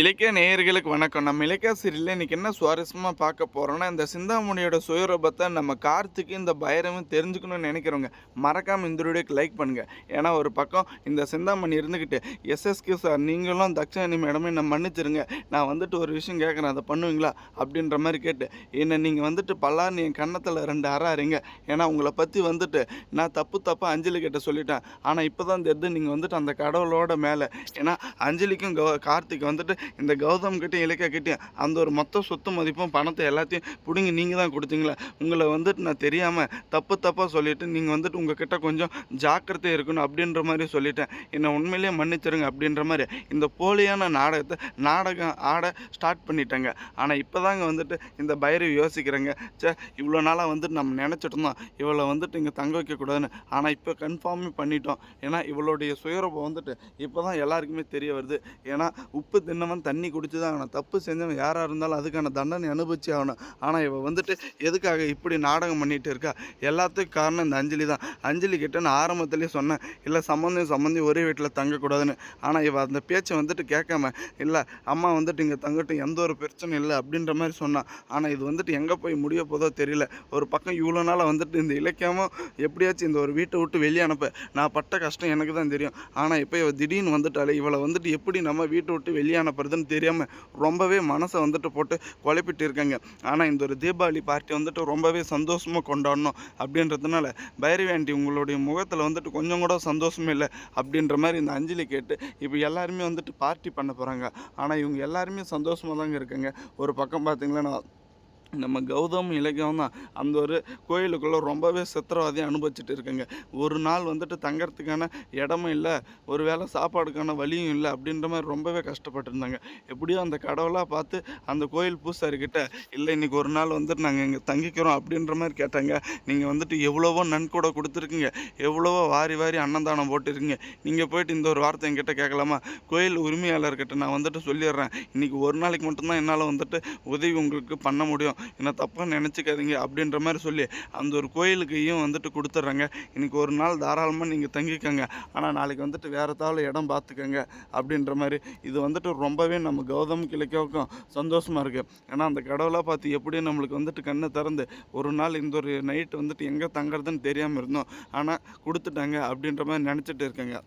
இலக்கிய நேயர்களுக்கு வணக்கம். நம்ம இலக்கிய சீரியலில் இன்றைக்கி என்ன சுவாரஸ்யமாக பார்க்க போகிறோன்னா இந்த சிந்தாமணியோட சுயரூபத்தை நம்ம கார்த்திக்கு இந்த பைரவும் தெரிஞ்சுக்கணும்னு நினைக்கிறவங்க மறக்காமல் இந்த வீடியோக்கு லைக் பண்ணுங்கள் ஏன்னா ஒரு பக்கம் இந்த சிந்தாமணி இருந்துக்கிட்டு எஸ்எஸ்கே சார் நீங்களும் தக்ஷணி மேடமே என்னை மன்னிச்சிருங்க. நான் வந்துட்டு ஒரு விஷயம் கேட்குறேன் அதை பண்ணுவீங்களா? அப்படின்ற மாதிரி கேட்டு என்னை நீங்கள் வந்துட்டு பல்லான்னு என் கன்னத்தில் ரெண்டு அறாருங்க ஏன்னா உங்களை பற்றி வந்துட்டு நான் தப்பு தப்பாக அஞ்சலி கிட்ட சொல்லிட்டேன். ஆனால் இப்போ தான் தெரியுது நீங்கள் வந்துட்டு அந்த கடவுளோட மேலே. ஏன்னா அஞ்சலிக்கும் கவ கார்த்திக் வந்துட்டு இந்த கௌதம் கிட்டையும் இலக்கிய கிட்டையும் அந்த ஒரு மொத்த சொத்து மதிப்பும் பணத்தை எல்லாத்தையும் பிடுங்கி நீங்கள் தான் கொடுத்தீங்களே? உங்களை வந்துட்டு நான் தெரியாமல் தப்பு தப்பாக சொல்லிவிட்டு நீங்கள் வந்துட்டு உங்ககிட்ட கொஞ்சம் ஜாக்கிரதையாக இருக்கணும் அப்படின்ற மாதிரி சொல்லிட்டேன். என்னை உண்மையிலேயே மன்னிச்சிருங்க அப்படின்ற மாதிரி இந்த போலியான நாடகத்தை நாடகம் ஆட ஸ்டார்ட் பண்ணிட்டேங்க. ஆனால் இப்போ தாங்க வந்துட்டு இந்த பைரவி யோசிக்கிறேங்க. சே இவ்வளோ நாளாக வந்துட்டு நம்ம நினச்சிட்டு இருந்தோம் இவளை வந்துட்டு இங்கே தங்க வைக்கக்கூடாதுன்னு ஆனால் இப்போ கன்ஃபார்மே பண்ணிட்டோம். ஏன்னா இவளுடைய சுயரூபம் வந்துட்டு இப்போ தான் எல்லாருக்குமே தெரிய வருது. ஏன்னா உப்பு தின்னவன் தண்ணி குடிச்சு தான் ஆகணும். தப்பு செஞ்சவன் யாராக இருந்தாலும் அதுக்கான தண்டனை அனுபவிச்சு ஆகணும். ஆனால் இவள் வந்துட்டு எதுக்காக இப்படி நாடகம் பண்ணிகிட்டு இருக்கா? எல்லாத்துக்கும் காரணம் இந்த அஞ்சலி தான். அஞ்சலி கிட்ட நான் ஆரம்பத்துலேயே சொன்னேன். இல்லை சம்மந்தம் சம்மந்தி ஒரே வீட்டில் தங்கக்கூடாதுன்னு. ஆனால் இவள் அந்த பேச்சை வந்துட்டு கேட்காம இல்லை அம்மா வந்துட்டு இங்கே தங்கட்டும் எந்த ஒரு பிரச்சனையும் இல்லை அப்படின்ற மாதிரி சொன்னான். ஆனால் இது வந்துட்டு எங்கே போய் முடிய போதோ தெரியல. ஒரு பக்கம் இவ்வளோ நாளாக வந்துட்டு இந்த இலக்கியமும் எப்படியாச்சும் இந்த ஒரு வீட்டை விட்டு வெளியே அனுப்ப. நான் பட்ட கஷ்டம் எனக்கு தான் தெரியும். ஆனால் இப்போ இவள் திடீர்னு வந்துட்டாலே இவளை வந்துட்டு எப்படி நம்ம வீட்டை விட்டு வெளியே அனுப்ப அனுப்புறதுன்னு தெரியாமல் ரொம்பவே மனசை வந்துட்டு போட்டு குழப்பிட்டு இருக்காங்க ஆனால் இந்த ஒரு தீபாவளி பார்ட்டி வந்துட்டு ரொம்பவே சந்தோஷமாக கொண்டாடணும் அப்படின்றதுனால பைரவி ஆண்டி உங்களுடைய முகத்தில் வந்துட்டு கொஞ்சம் கூட சந்தோஷமே இல்லை அப்படின்ற மாதிரி இந்த அஞ்சலி கேட்டு இப்போ எல்லாருமே வந்துட்டு பார்ட்டி பண்ண போகிறாங்க ஆனால் இவங்க எல்லாருமே சந்தோஷமாக தாங்க இருக்காங்க. ஒரு பக்கம் பார்த்திங்களா நான் நம்ம கௌதம் இலக்கியம் தான். அந்த ஒரு கோயிலுக்குள்ளே ரொம்பவே சித்திரவாதியை அனுபவிச்சுட்டு இருக்குங்க. ஒரு நாள் வந்துட்டு தங்கறதுக்கான இடமும் இல்லை ஒரு வேளை சாப்பாடுக்கான வழியும் இல்லை அப்படின்ற மாதிரி ரொம்பவே கஷ்டப்பட்டுருந்தாங்க எப்படியோ அந்த கடவுளாக பார்த்து அந்த கோயில் பூசாரிக்கிட்ட இல்லை இன்றைக்கி ஒரு நாள் வந்துட்டு நாங்கள் இங்கே தங்கிக்கிறோம் அப்படின்ற மாதிரி கேட்டாங்க. நீங்கள் வந்துட்டு எவ்வளவோ நன்கொடை கொடுத்துருக்கீங்க. எவ்வளவோ வாரி வாரி அன்னதானம் போட்டிருக்கீங்க. நீங்கள் போயிட்டு இந்த ஒரு வார்த்தை என்கிட்ட கேட்கலாமா? கோயில் உரிமையாளர்கிட்ட நான் வந்துட்டு சொல்லிடுறேன். இன்றைக்கி ஒரு நாளைக்கு மட்டும்தான் என்னால் வந்துட்டு உதவி உங்களுக்கு பண்ண முடியும். என்ன தப்பாக நினச்சிக்காதீங்க அப்படின்ற மாதிரி சொல்லி அந்த ஒரு கோயிலுக்கையும் வந்துட்டு கொடுத்துட்றாங்க. இன்னைக்கு ஒரு நாள் தாராளமாக நீங்கள் தங்கிக்கோங்க. ஆனால் நாளைக்கு வந்துட்டு வேறு தாவில் இடம் பார்த்துக்கோங்க அப்படின்ற மாதிரி. இது வந்துட்டு ரொம்பவே நம்ம கௌதம் கிழக்கோக்கும் சந்தோஷமாக இருக்குது ஏன்னா அந்த கடவுளாக பார்த்து எப்படி நம்மளுக்கு வந்துட்டு கண்ணை திறந்து ஒரு நாள் இந்த ஒரு நைட்டு வந்துட்டு எங்கே தங்குறதுன்னு தெரியாமல் இருந்தோம். ஆனால் கொடுத்துட்டாங்க அப்படின்ற மாதிரி நினச்சிட்டு இருக்கேங்க.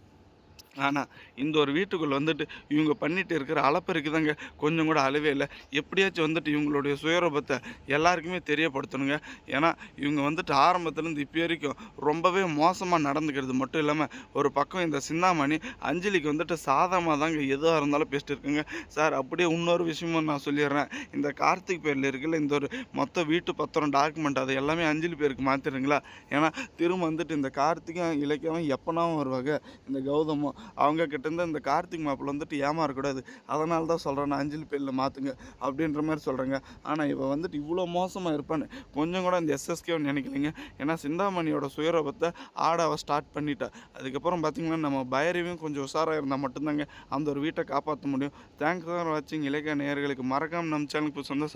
ஆனால் இந்த ஒரு வீட்டுக்குள்ளே வந்துட்டு இவங்க பண்ணிட்டு இருக்கிற அளப்பருக்கு தாங்க கொஞ்சம் கூட அளவே இல்லை. எப்படியாச்சும் வந்துட்டு இவங்களுடைய சுயரூபத்தை எல்லாருக்குமே தெரியப்படுத்தணுங்க. ஏன்னா இவங்க வந்துட்டு ஆரம்பத்துலேருந்து இப்போ வரைக்கும் ரொம்பவே மோசமாக நடந்துக்கிறது மட்டும் இல்லாமல் ஒரு பக்கம் இந்த சிந்தாமணி அஞ்சலிக்கு வந்துட்டு சாதமாக தாங்க எதுவாக இருந்தாலும் பேசிட்டு இருக்குங்க. சார் அப்படியே இன்னொரு விஷயமும் நான் சொல்லிடுறேன். இந்த கார்த்திக் பேரில் இருக்குல்ல இந்த ஒரு மொத்த வீட்டு பத்திரம் டாக்குமெண்ட் அது எல்லாமே அஞ்சலி பேருக்கு மாற்றிடுங்களா ஏன்னா திரும்ப வந்துட்டு இந்த கார்த்திகம் இலக்கியம் எப்போனாவும் வருவாங்க. இந்த கௌதமும் அவங்கக்கிட்டேருந்து இந்த கார்த்திக் மாப்பிள்ள வந்துட்டு ஏமாறக்கூடாது. அதனால தான் சொல்கிறேன் நான் அஞ்சலி பேரில் மாற்றுங்க அப்படின்ற மாதிரி சொல்கிறேங்க ஆனால் இவன் வந்துட்டு இவ்வளோ மோசமாக இருப்பான்னு கொஞ்சம் கூட இந்த எஸ்எஸ்கேன்னு நினைக்கலைங்க. ஏன்னா சிந்தாமணியோட சுயரூபத்தை ஆட அவள் ஸ்டார்ட் பண்ணிட்டா. அதுக்கப்புறம் பார்த்திங்கன்னா நம்ம பைரவியும் கொஞ்சம் உஷாராக இருந்தால் மட்டும்தாங்க அந்த ஒரு வீட்டை காப்பாற்ற முடியும். தேங்க்ஸ் ஃபார் வாட்சிங் இலக்கிய நேயர்களுக்கு மறக்காமல் நம்ம சேனலுக்கு சொந்த